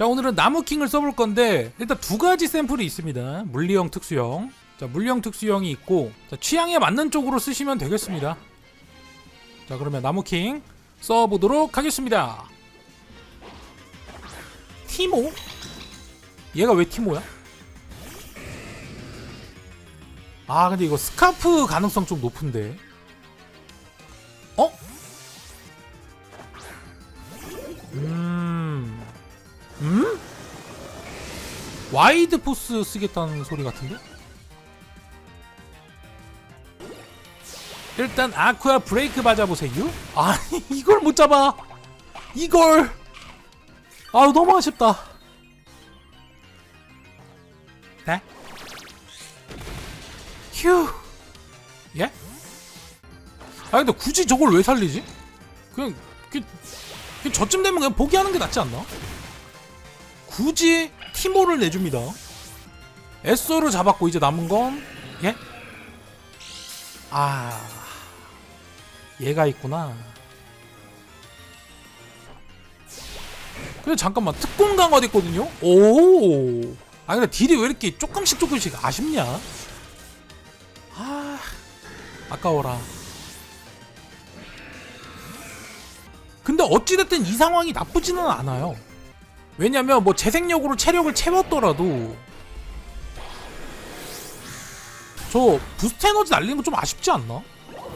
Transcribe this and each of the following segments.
자 오늘은 나무킹을 써볼 건데 일단 두 가지 샘플이 있습니다 물리형 특수형 자 물리형 특수형이 있고 자, 취향에 맞는 쪽으로 쓰시면 되겠습니다 자 그러면 나무킹 써보도록 하겠습니다 티모? 얘가 왜 티모야? 아 근데 이거 스카프 가능성 좀 높은데 어? 음... 와이드 포스 쓰겠다는 소리 같은데? 일단 아쿠아 브레이크 맞아보세요 아니 이걸 못 잡아 이걸 아유 너무 아쉽다 네? 휴 예? 아 근데 굳이 저걸 왜 살리지? 그냥 그, 그 저쯤 되면 그냥 포기하는 게 낫지 않나? 굳이 티모를 내줍니다. 에쏘를 잡았고 이제 남은 건 예? 아 얘가 있구나. 근데 잠깐만 특공 강화 됐거든요. 오. 아 근데 딜이 왜 이렇게 조금씩 조금씩 아쉽냐? 아 아까워라. 근데 어찌됐든 이 상황이 나쁘지는 않아요. 왜냐면 뭐 재생력으로 체력을 채웠더라도 저 부스트 에너지 날리는 거 좀 아쉽지 않나?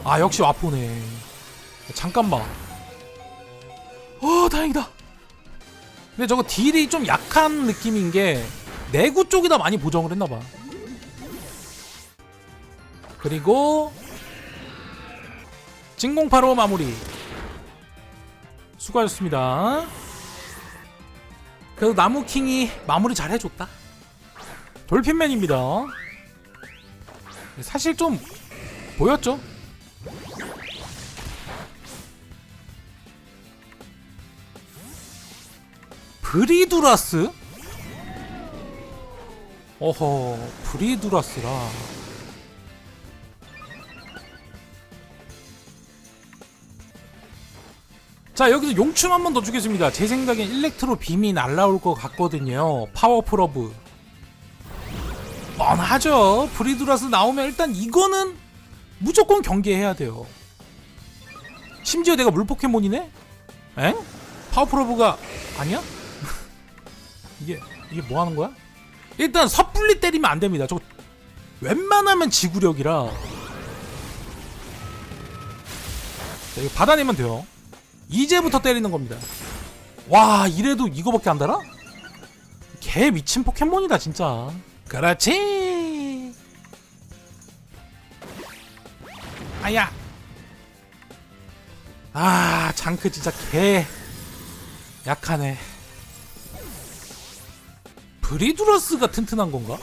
아 역시 와포네. 잠깐만. 어 다행이다. 근데 저거 딜이 좀 약한 느낌인 게 내구 쪽에다 많이 보정을 했나봐. 그리고 진공파로 마무리. 수고하셨습니다. 그래도 나무킹이 마무리 잘 해줬다. 돌핀맨입니다. 사실 좀 보였죠? 브리두라스? 어허, 브리두라스라. 자 여기서 용춤 한 번 더 주겠습니다 제 생각엔 일렉트로 빔이 날라올 것 같거든요 파워풀어브 뻔하죠 브리드라스 나오면 일단 이거는 무조건 경계해야 돼요 심지어 내가 물 포켓몬이네? 에? 파워풀어브가 아니야? 이게 이게 뭐 하는 거야? 일단 섣불리 때리면 안 됩니다 저거 웬만하면 지구력이라 자, 이거 받아내면 돼요 이제부터 때리는 겁니다. 와 이래도 이거밖에 안 달아? 개 미친 포켓몬이다 진짜. 그렇지. 아야. 아 장크 진짜 개 약하네. 브리두러스가 튼튼한 건가?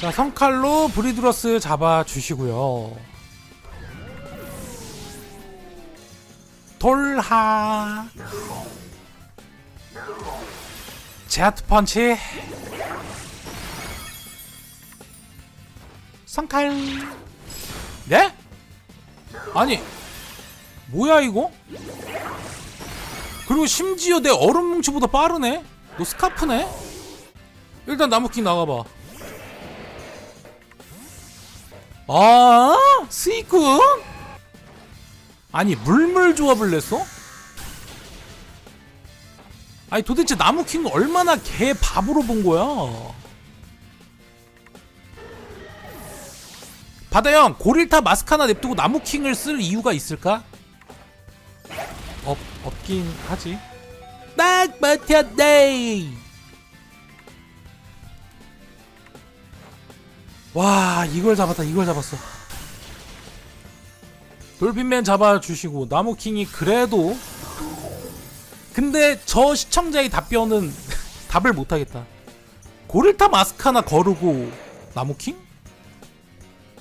자 성칼로 브리두러스 잡아 주시고요. 돌하 제아트 펀치 성칼 네? 아니 뭐야 이거? 그리고 심지어 내 얼음 뭉치보다 빠르네? 너 스카프네? 일단 나무킹 나가봐 아 스이쿤? 아니 물물 조합을 냈어? 아니 도대체 나무킹 얼마나 개 밥으로 본 거야? 바다형 고릴타 마스크 하나 냅두고 나무킹을 쓸 이유가 있을까? 없 없긴 하지. 딱 버텼네. 와 이걸 잡았다 이걸 잡았어. 돌핀맨 잡아주시고 나무킹이 그래도 근데 저 시청자의 답변은 답을 못하겠다 고릴타 마스크 하나 거르고 나무킹?